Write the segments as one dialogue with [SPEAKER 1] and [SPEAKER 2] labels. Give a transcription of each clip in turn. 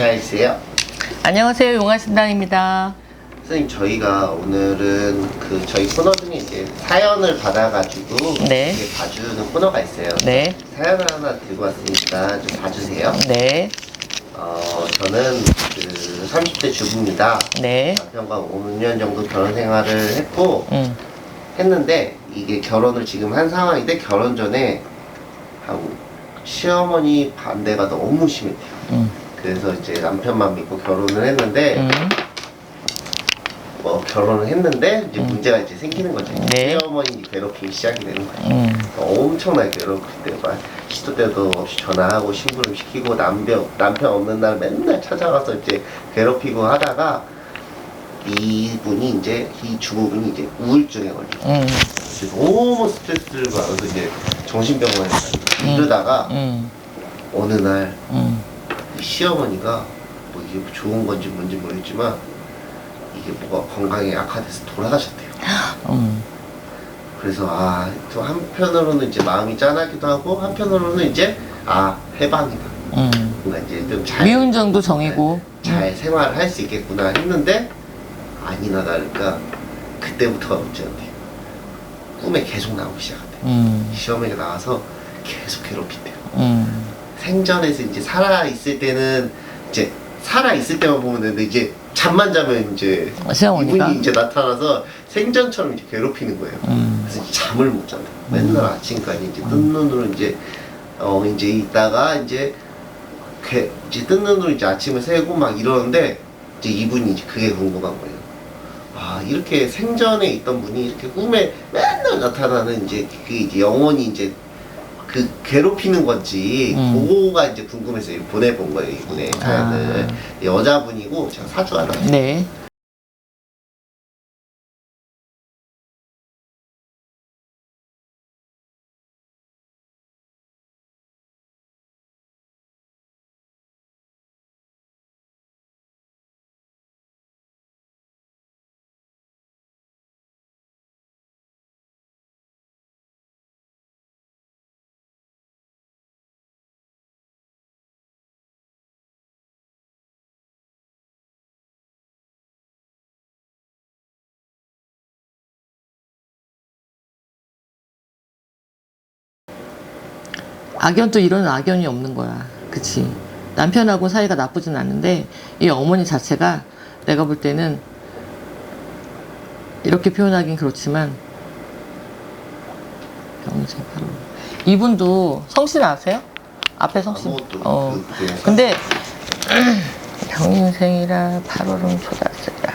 [SPEAKER 1] 인사해주세요.
[SPEAKER 2] 안녕하세요. 용화신당입니다.
[SPEAKER 1] 선생님 저희가 오늘은 그 저희 코너 중에 이제 사연을 받아가지고
[SPEAKER 2] 네.
[SPEAKER 1] 이렇게 봐주는 코너가 있어요.
[SPEAKER 2] 네.
[SPEAKER 1] 사연을 하나 들고 왔으니까 좀 봐주세요.
[SPEAKER 2] 네.
[SPEAKER 1] 어, 저는 그 30대 주부입니다.
[SPEAKER 2] 네.
[SPEAKER 1] 남편과 5년 정도 결혼 생활을 했고
[SPEAKER 2] 음.
[SPEAKER 1] 했는데 이게 결혼을 지금 한 상황인데 결혼 전에 한 시어머니 반대가 너무 심했대요.
[SPEAKER 2] 음.
[SPEAKER 1] 그래서 이제 남편만 믿고 결혼을 했는데
[SPEAKER 2] 음.
[SPEAKER 1] 뭐 결혼을 했는데 이제
[SPEAKER 2] 음.
[SPEAKER 1] 문제가 이제 생기는 거죠.
[SPEAKER 2] 네.
[SPEAKER 1] 시어머니 괴롭힘이 시작이 되는 거예요.
[SPEAKER 2] 음.
[SPEAKER 1] 엄청나게 괴롭힐 때막 시도 때도 없이 전화하고 심부름 시키고 남편 남편 없는 날 맨날 찾아가서 이제 괴롭히고 하다가 이분이 이제 이 주부분이 이제 우울증에 걸리고
[SPEAKER 2] 음.
[SPEAKER 1] 그래서 너무 스트레스를 받아서 이제 정신병원에 가요. 이러다가
[SPEAKER 2] 음.
[SPEAKER 1] 어느 날
[SPEAKER 2] 음.
[SPEAKER 1] 이 시어머니가 뭐 이게 좋은 건지 뭔지 모르겠지만 이게 뭐가 건강에 악화돼서 돌아가셨대요.
[SPEAKER 2] 음.
[SPEAKER 1] 그래서 아, 또 한편으로는 이제 마음이 짠하기도 하고 한편으로는 이제 아 해방이다.
[SPEAKER 2] 음.
[SPEAKER 1] 뭔가 이제 좀잘
[SPEAKER 2] 미운 정도 정이고.
[SPEAKER 1] 잘 생활을 할 수 있겠구나 했는데 아니나 다를까 그때부터가 문제였대요. 꿈에 계속 나오기 시작한대요.
[SPEAKER 2] 음.
[SPEAKER 1] 시어머니가 나와서 계속 괴롭힌대요.
[SPEAKER 2] 음.
[SPEAKER 1] 생전에서 이제 살아 있을 때는 이제 살아 있을 때만 보면 되는데 이제 잠만 자면 이제
[SPEAKER 2] 시어머니가?
[SPEAKER 1] 이분이 이제 나타나서 생전처럼 이제 괴롭히는 거예요.
[SPEAKER 2] 음.
[SPEAKER 1] 그래서 이제 잠을 못 잔다. 맨날 아침까지 이제 뜬 눈으로 이제 어 이제 있다가 이제 괴, 이제 뜬 눈으로 이제 아침을 새고 막 이러는데 이제 이분이 이제 그게 궁금한 거예요. 아 이렇게 생전에 있던 분이 이렇게 꿈에 맨날 나타나는 이제 그 이제 영원히 이제 그 괴롭히는 건지
[SPEAKER 2] 음.
[SPEAKER 1] 그거가 이제 궁금해서 보내본 거예요 이분의 사연을
[SPEAKER 2] 아.
[SPEAKER 1] 여자분이고 제가 사주 하나
[SPEAKER 2] 네. 악연도 이런 악연이 없는 거야. 그치. 남편하고 사이가 나쁘진 않은데, 이 어머니 자체가 내가 볼 때는 이렇게 표현하긴 그렇지만, 병생 바로. 이분도 성신 아세요? 앞에 성신.
[SPEAKER 1] 아무것도
[SPEAKER 2] 어. 근데, 병인생이라 8월은 초다쓰리라.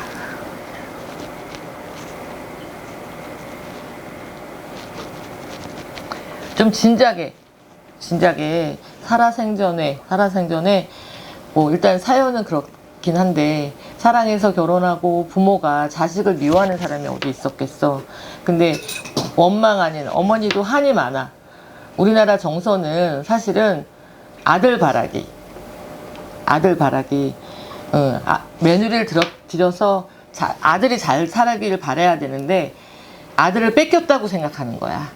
[SPEAKER 2] 좀 진작에 진작에 살아생전에 살아생전에 뭐 일단 사연은 그렇긴 한데 사랑해서 결혼하고 부모가 자식을 미워하는 사람이 어디 있었겠어. 근데 원망 아닌 어머니도 한이 많아. 우리나라 정서는 사실은 아들 바라기, 아들 바라기, 어, 아, 며느리를 들어, 들여서 자- 아들이 잘 살아기를 바라야 되는데 아들을 뺏겼다고 생각하는 거야.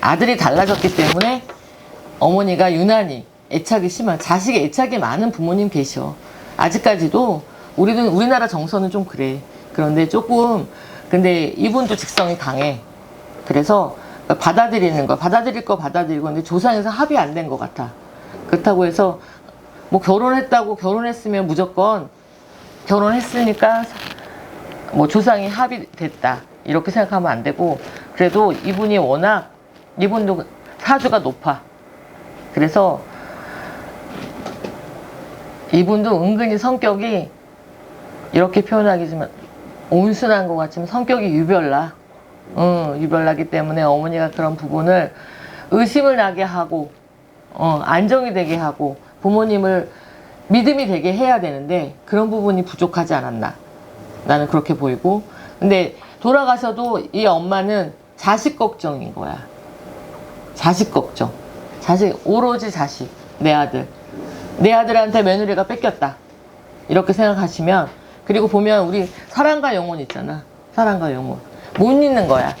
[SPEAKER 2] 아들이 달라졌기 때문에 어머니가 유난히 애착이 심한 자식의 애착이 많은 부모님 계셔. 아직까지도 우리는 우리나라 정서는 좀 그래. 그런데 조금 근데 이분도 직성이 강해. 그래서 받아들이는 거 받아들일 거 받아들이고 근데 조상에서 합의 안 된 것 같아. 그렇다고 해서 뭐 결혼했다고 결혼했으면 무조건 결혼했으니까 뭐 조상이 합의됐다 이렇게 생각하면 안 되고 그래도 이분이 워낙 이분도 사주가 높아 그래서 이분도 은근히 성격이 이렇게 표현하기지만 온순한 것 같지만 성격이 유별나 응, 유별나기 때문에 어머니가 그런 부분을 의심을 나게 하고 어, 안정이 되게 하고 부모님을 믿음이 되게 해야 되는데 그런 부분이 부족하지 않았나 나는 그렇게 보이고. 근데 돌아가셔도 이 엄마는 자식 걱정인 거야. 자식 걱정 자식 오로지 자식 내 아들 내 아들한테 며느리가 뺏겼다 이렇게 생각하시면 그리고 보면 우리 사랑과 영혼 있잖아 사랑과 영혼 못 잊는 거야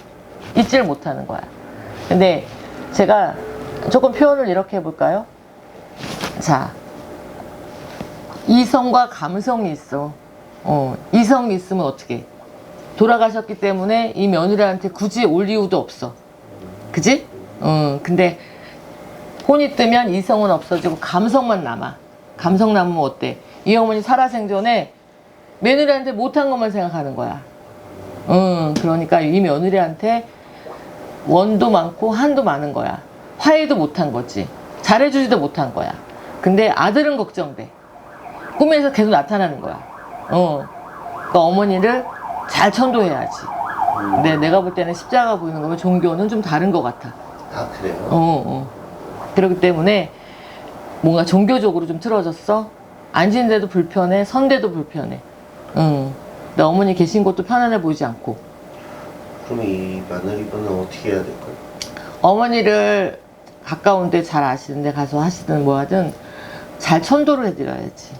[SPEAKER 2] 잊지를 못하는 거야 근데 제가 조금 표현을 이렇게 해볼까요 자 이성과 감성이 있어. 어, 이성이 있으면 어떻게? 돌아가셨기 때문에 이 며느리한테 굳이 올 이유도 없어. 그지? 어, 근데 혼이 뜨면 이성은 없어지고 감성만 남아. 감성 남으면 어때? 이 어머니 살아생전에 며느리한테 못한 것만 생각하는 거야. 응, 그러니까 이 며느리한테 원도 많고 한도 많은 거야. 화해도 못한 거지. 잘해주지도 못한 거야. 근데 아들은 걱정돼. 꿈에서 계속 나타나는 거야. 어. 그러니까 어머니를 잘 천도해야지. 근데 내가 볼 때는 십자가 보이는 거면 종교는 좀 다른 것 같아.
[SPEAKER 1] 아 그래요?
[SPEAKER 2] 어, 어. 그렇기 때문에 뭔가 종교적으로 좀 틀어졌어. 앉은데도 불편해, 선데도 불편해. 응. 근데 어머니 계신 곳도 편안해 보이지 않고.
[SPEAKER 1] 그럼 이 며느리분은 어떻게 해야 될까요?
[SPEAKER 2] 어머니를 가까운데 잘 아시는데 가서 하시든 뭐 하든 잘 천도를 해드려야지.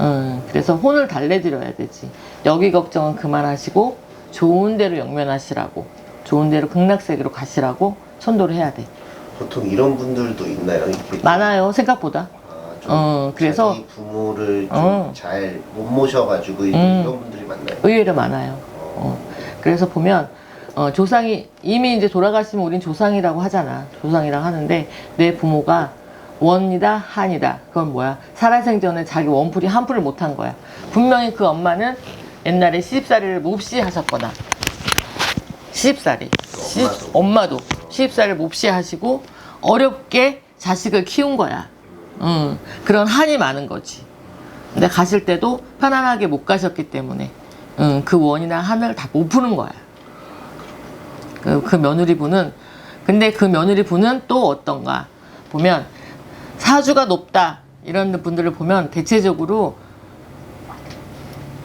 [SPEAKER 2] 응. 그래서 혼을 달래드려야 되지. 여기 걱정은 그만하시고 좋은 데로 영면하시라고. 좋은 데로 극락세계로 가시라고 천도를 해야 돼.
[SPEAKER 1] 보통 이런 분들도 있나요? 이렇게
[SPEAKER 2] 많아요, 생각보다.
[SPEAKER 1] 아, 좀
[SPEAKER 2] 어, 그래서-
[SPEAKER 1] 자기 부모를
[SPEAKER 2] 어.
[SPEAKER 1] 좀 잘 못 모셔가지고 이런
[SPEAKER 2] 음.
[SPEAKER 1] 이런 분들이 많나요?
[SPEAKER 2] 의외로 많아요. 어. 그래서 보면 어, 조상이 이미 이제 돌아가시면 우린 조상이라고 하잖아. 조상이라고 하는데 내 부모가 원이다 한이다. 그건 뭐야? 살아생전에 자기 원풀이 한풀을 못한 거야. 분명히 그 엄마는 옛날에 시집살이를 몹시 하셨거나 시집살이 시,
[SPEAKER 1] 엄마도.
[SPEAKER 2] 엄마도 시집살이를 몹시 하시고 어렵게 자식을 키운 거야. 음, 그런 한이 많은 거지. 근데 가실 때도 편안하게 못 가셨기 때문에 음, 그 원이나 한을 다 못 푸는 거야. 그, 그 며느리 분은 근데 그 며느리 분은 또 어떤가 보면 사주가 높다 이런 분들을 보면 대체적으로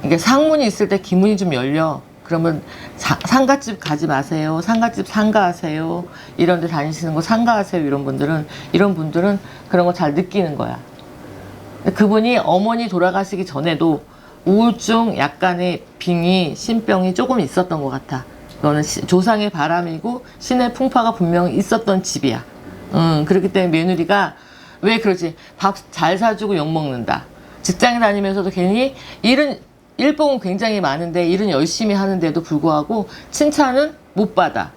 [SPEAKER 2] 이게 상문이 있을 때 기문이 좀 열려. 그러면 사- 상가집 가지 마세요. 상가집 상가하세요. 이런 데 다니시는 거 상가하세요. 이런 분들은 이런 분들은 그런 거 잘 느끼는 거야. 그분이 어머니 돌아가시기 전에도 우울증 약간의 빙이 신병이 조금 있었던 것 같아. 그거는 시- 조상의 바람이고 신의 풍파가 분명히 있었던 집이야. 음, 그렇기 때문에 며느리가 왜 그러지? 밥 잘 사주고 욕 먹는다. 직장에 다니면서도 괜히 일은 일복은 굉장히 많은데 일은 열심히 하는데도 불구하고 칭찬은 못 받아.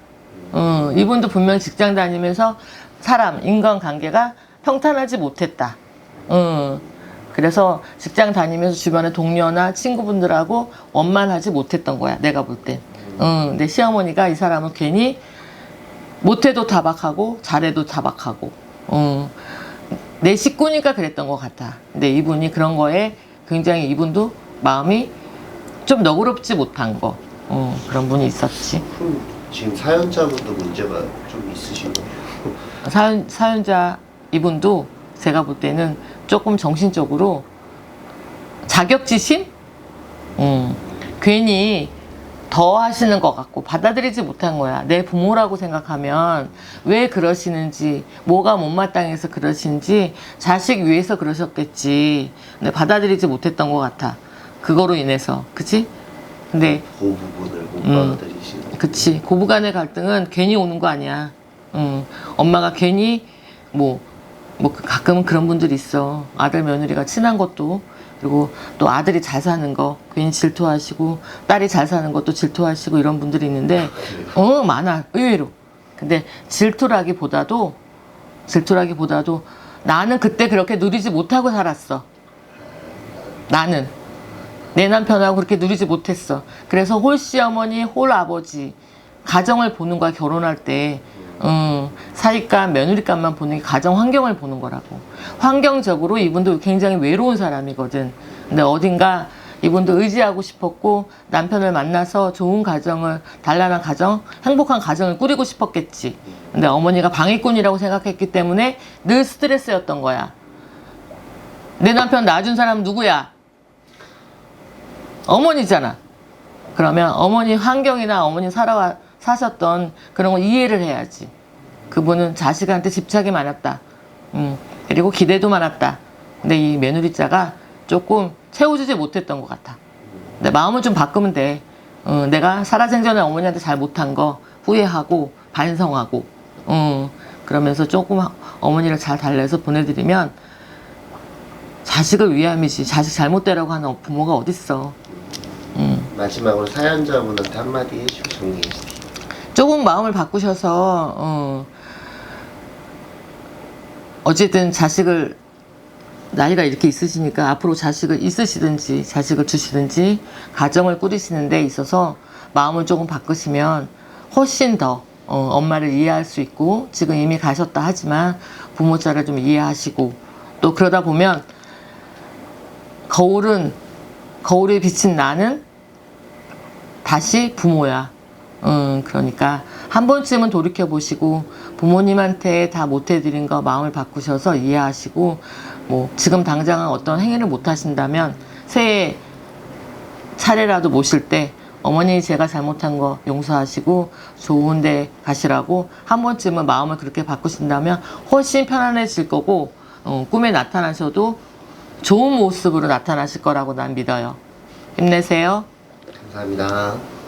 [SPEAKER 2] 음, 이분도 분명히 직장 다니면서 사람 인간관계가 평탄하지 못했다. 음, 그래서 직장 다니면서 주변에 동료나 친구분들하고 원만하지 못했던 거야. 내가 볼 때. 음, 근데 시어머니가 이 사람은 괜히 못해도 타박하고 잘해도 타박하고. 음, 내 식구니까 그랬던 것 같아. 근데 이분이 그런 거에 굉장히 이분도 마음이 좀 너그럽지 못한 거. 어, 그런 분이 있었지.
[SPEAKER 1] 그럼 지금 사연자분도 문제가 좀 있으신 거예요?
[SPEAKER 2] 사연, 사연자 이분도 제가 볼 때는 조금 정신적으로 자격지심? 음, 괜히 더 하시는 것 같고 받아들이지 못한 거야. 내 부모라고 생각하면 왜 그러시는지, 뭐가 못마땅해서 그러신지 자식 위해서 그러셨겠지. 근데 받아들이지 못했던 것 같아. 그거로 인해서. 그치? 근데
[SPEAKER 1] 그 부분을 못
[SPEAKER 2] 음.
[SPEAKER 1] 받아들이시는
[SPEAKER 2] 그치. 고부간의 갈등은 괜히 오는 거 아니야. 응. 엄마가 괜히 뭐, 뭐 가끔은 그런 분들이 있어. 아들 며느리가 친한 것도 그리고 또 아들이 잘 사는 거 괜히 질투하시고 딸이 잘 사는 것도 질투하시고 이런 분들이 있는데 어 많아 의외로. 근데 질투라기보다도 질투라기보다도 나는 그때 그렇게 누리지 못하고 살았어. 나는 내 남편하고 그렇게 누리지 못했어. 그래서 홀 시어머니, 홀 아버지 가정을 보는 거야 결혼할 때. 음, 사익감, 며느리감만 보는 게 가정 환경을 보는 거라고. 환경적으로 이분도 굉장히 외로운 사람이거든. 근데 어딘가 이분도 의지하고 싶었고 남편을 만나서 좋은 가정을 단란한 가정, 행복한 가정을 꾸리고 싶었겠지. 근데 어머니가 방해꾼이라고 생각했기 때문에 늘 스트레스였던 거야. 내 남편 낳아준 사람 누구야? 어머니잖아. 그러면 어머니 환경이나 어머니 살아와 사셨던 그런 거 이해를 해야지. 그분은 자식한테 집착이 많았다. 음, 그리고 기대도 많았다. 근데 이 며느리자가 조금 채워주지 못했던 것 같아. 근데 마음을 좀 바꾸면 돼. 어, 내가 살아생전에 어머니한테 잘 못한 거 후회하고 반성하고, 어, 그러면서 조금 어머니를 잘 달래서 보내드리면 자식을 위함이지 자식 잘못되라고 하는 부모가 어딨어. 음.
[SPEAKER 1] 마지막으로 사연자분한테 한마디 해주고 정리해 주세요.
[SPEAKER 2] 조금 마음을 바꾸셔서 어, 어쨌든 자식을 나이가 이렇게 있으시니까 앞으로 자식을 있으시든지 자식을 주시든지 가정을 꾸리시는 데 있어서 마음을 조금 바꾸시면 훨씬 더 어, 엄마를 이해할 수 있고 지금 이미 가셨다 하지만 부모 자를 좀 이해하시고 또 그러다 보면 거울은 거울에 비친 나는 다시 부모야. 음, 그러니까 한 번쯤은 돌이켜 보시고 부모님한테 다 못해드린 거 마음을 바꾸셔서 이해하시고 뭐 지금 당장은 어떤 행위를 못 하신다면 새해 차례라도 모실 때 어머니 제가 잘못한 거 용서하시고 좋은 데 가시라고 한 번쯤은 마음을 그렇게 바꾸신다면 훨씬 편안해질 거고 어, 꿈에 나타나셔도 좋은 모습으로 나타나실 거라고 난 믿어요. 힘내세요.
[SPEAKER 1] 감사합니다.